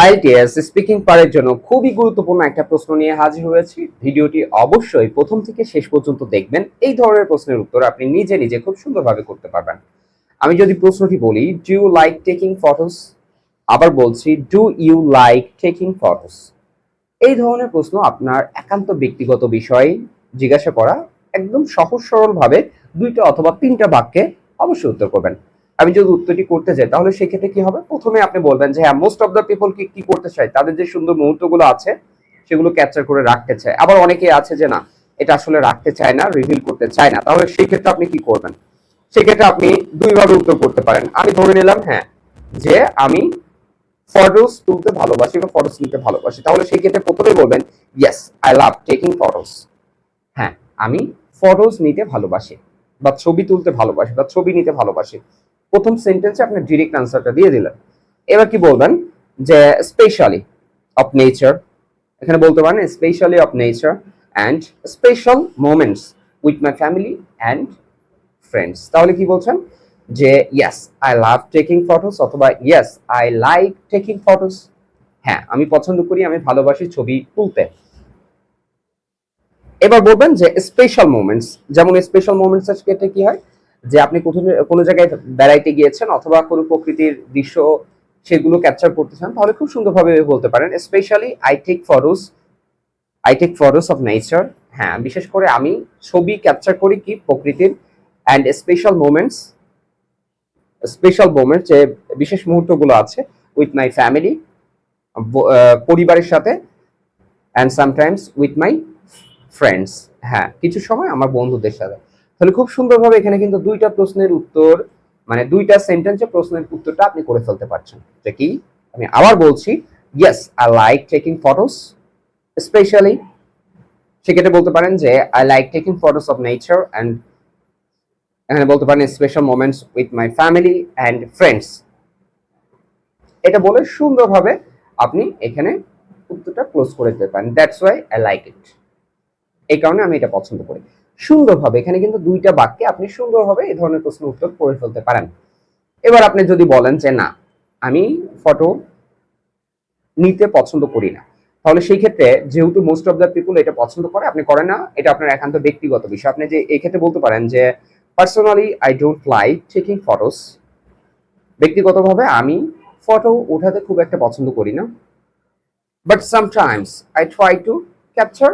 IELTS speaking পারের জন্য খুবই গুরুত্বপূর্ণ একটা প্রশ্ন নিয়ে হাজির হয়েছি। ভিডিওটি অবশ্যই প্রথম থেকে শেষ পর্যন্ত দেখবেন। এই ধরনের প্রশ্নের উত্তর আপনি নিজে নিজে খুব সুন্দরভাবে করতে পারবেন। আমি যদি প্রশ্নটি বলি do you like taking photos আবার বলছি do you like taking photos এই ধরনের প্রশ্ন আপনার একান্ত ব্যক্তিগত বিষয় জিজ্ঞাসা করা একদম সহজ সরলভাবে দুইটা অথবা তিনটা বাক্যে অবশ্যই উত্তর করবেন। আমি যদি উত্তরটি করতে যাই তাহলে সেক্ষেত্রে কি হবে? প্রথমে আপনি বলবেন যে হ্যাঁ মোস্ট অফ দ্য পিপল কি কি করতে চায়? তাদের যে সুন্দর মুহূর্তগুলো আছে, সেগুলো ক্যাপচার করে রাখতে চায়। আবার অনেকে আছে যে, না, এটা আসলে রাখতে চায় না রিভিল করতে চায় না। তাহলে সেই ক্ষেত্রে আপনি কি করবেন? সেক্ষেত্রে আপনি দুইভাবে উত্তর করতে পারেন। আমি ধরে নিলাম হ্যাঁ যে আমি ফটোস তুলতে ভালোবাসি বা ফটোস নিতে ভালোবাসি। তাহলে সেই ক্ষেত্রে প্রথমে বলবেন yes I love taking photos হ্যাঁ আমি ফটোস নিতে ভালোবাসি বা ছবি তুলতে ভালোবাসি বা ছবি নিতে ভালোবাসি। প্রথম সেন্টেন্সে আপনি ডিরেক্ট আনসারটা দিয়ে দিলেন। এবার কি বলবেন? যে স্পেশালি অফ নেচার এখানে বলতে পারেন specially of nature and special moments with my family and friends তাহলে কি বলছেন? যে yes I love taking photos অথবা yes I like taking photos হ্যাঁ আমি পছন্দ করি, আমি ভালোবাসি ছবি তুলতে। এবার বলবেন যে স্পেশাল মোমেন্টস যেমন স্পেশাল মোমেন্টস এর কি হয়? যে আপনি কোনো জায়গায় বেড়াইতে গিয়েছেন অথবা কোনো প্রকৃতির দৃশ্য সেগুলো ক্যাপচার করতে চান তাহলে খুব সুন্দরভাবে বলতে পারেন specially I take photos I take of nature হ্যাঁ বিশেষ করে আমি ছবি ক্যাপচার করি কি প্রকৃতির and special moments special moment যে বিশেষ মুহূর্তগুলো আছে উইথ মাই ফ্যামিলি পরিবারের সাথে and sometimes with my friends হ্যাঁ কিছু সময় আমার বন্ধুদের সাথে। তাহলে খুব সুন্দরভাবে এখানে কিন্তু দুইটা প্রশ্নের উত্তর মানে দুইটা সেন্টেন্সে প্রশ্নের উত্তরটা আপনি করে ফেলতে পারছেন। যে কি? আমি আবার বলছি yes I like taking photos specially সেক্ষেত্রে বলতে পারেন যে I like taking photos of nature and এখানে বলতে পারেন special moments with my family and friends এটা বলে সুন্দরভাবে আপনি এখানে উত্তরটা ক্লোজ করে দিতে পারেন। That's why I like it এই কারণে আমি এটা পছন্দ করি। সুন্দরভাবে, এখানে কিন্তু দুইটা বাক্যে আপনি সুন্দরভাবে এই ধরনের প্রশ্ন উত্তর করে ফেলতে পারেন। এবার আপনি যদি বলেন যে, না, আমি ফটো নিতে পছন্দ করি না। তাহলে সেই ক্ষেত্রে যেহেতু মোস্ট অফ দ্য পিপুল এটা পছন্দ করে, আপনি করেন না, এটা আপনার একান্ত ব্যক্তিগত বিষয়। আপনি যে, এই ক্ষেত্রে বলতে পারেন যে personally I don't like taking photos ব্যক্তিগতভাবে আমি ফটো ওঠাতে খুব একটা পছন্দ করি না। But sometimes I try to capture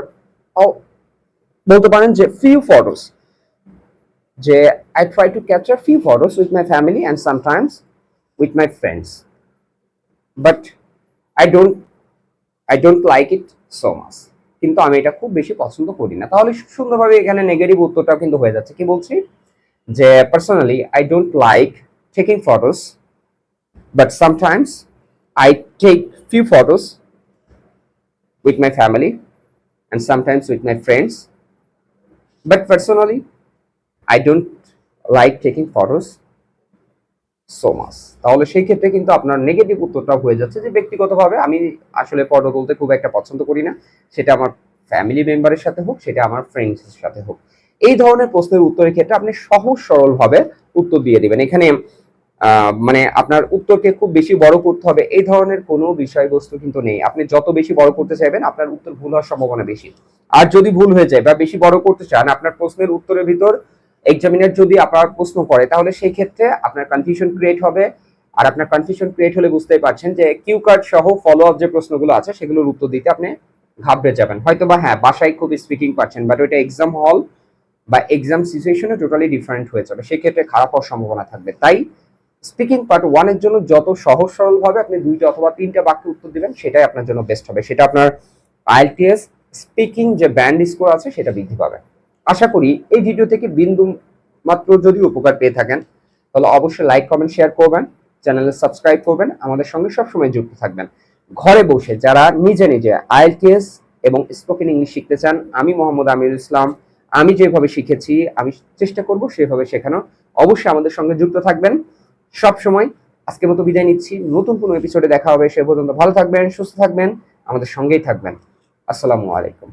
বলতে পারেন যে ফিউ ফটোস যে I try to capture few photos with my family and sometimes with my friends but I don't I don't like it so much কিন্তু আমি এটা খুব বেশি পছন্দ করি না। তাহলে সুন্দরভাবে এখানে নেগেটিভ উত্তরটাও কিন্তু হয়ে যাচ্ছে। কি বলছি? যে personally I don't like taking photos but sometimes I take few photos with my family and sometimes with my friends. But personally, I don't like taking photos so much. তাহলে সেই ক্ষেত্রে কিন্তু আপনার নেগেটিভ উত্তরটা হয়ে যাচ্ছে যে ব্যক্তিগতভাবে আমি আসলে ফটো তুলতে খুব একটা পছন্দ করি না। সেটা আমার ফ্যামিলি মেম্বারের সাথে হোক সেটা আমার ফ্রেন্ডসের সাথে হোক। এই ধরনের প্রশ্নের উত্তরের ক্ষেত্রে আপনি সহজ সরলভাবে উত্তর দিয়ে দিবেন। এখানে মানে আপনার উত্তরকে খুব বেশি বড় করতে হবে। এই ধরনের কোনো বিষয়বস্তু কিন্তু নেই। আপনি যত বেশি বড় করতে চাইবেন, আপনার উত্তর ভুল হওয়ার সম্ভাবনা বেশি। আর যদি ভুল হয়ে যায় বা বেশি বড় করতে চান, আপনার প্রশ্নের উত্তরের ভিতর এক্সামিনার যদি আপনার প্রশ্ন করে, তাহলে সেই ক্ষেত্রে আপনার কনফিউশন ক্রিয়েট হবে। আর আপনার কনফিউশন ক্রিয়েট হলে বুঝতেই পারছেন যে কিউ কার্ড সহ ফলো আপ যে প্রশ্নগুলো আছে, সেগুলোর উত্তর দিতে আপনি ঘাবড়ে যাবেন। হয়তো বা হ্যাঁ বাসায় খুব স্পিকিং পাচ্ছেন বাট ওইটা এক্সাম হল বা এক্সাম সিচুয়েশনে টোটালি ডিফারেন্ট হয়ে যাবে। সেক্ষেত্রে খারাপ হওয়ার সম্ভাবনা থাকবে। তাই স্পিকিং পার্ট ওয়ানের জন্য যত সহজ সরল ভাবে আপনি দুইটা অথবা তিনটা বাক্য উত্তর দিবেন, সেটাই আপনার জন্য বেস্ট হবে। সেটা আপনার আইএলটিএস স্পিকিং যে ব্যান্ড স্কোর আছে, সেটা বৃদ্ধি পাবে। আশা করি এই ভিডিও থেকে বিন্দু মাত্র যদি উপকার পেয়ে থাকেন, তাহলে অবশ্যই লাইক কমেন্ট শেয়ার করবেন চ্যানেলে সাবস্ক্রাইব করবেন, আমাদের সঙ্গে সবসময় যুক্ত থাকবেন। ঘরে বসে যারা নিজে নিজে আইএলটিএস এবং স্পোকেন ইংলিশ শিখতে চান, আমি মোহাম্মদ আমিরুল ইসলাম, আমি যেভাবে শিখেছি, আমি চেষ্টা করব সেভাবে শেখানো। অবশ্যই আমাদের সঙ্গে যুক্ত থাকবেন। সব সময় আজকের মতো বিদায় নিচ্ছি। নতুন কোনো এপিসোডে দেখা হবে, সে পর্যন্ত ভালো থাকবেন, সুস্থ থাকবেন, আমাদের সঙ্গেই থাকবেন। আসসালামু আলাইকুম।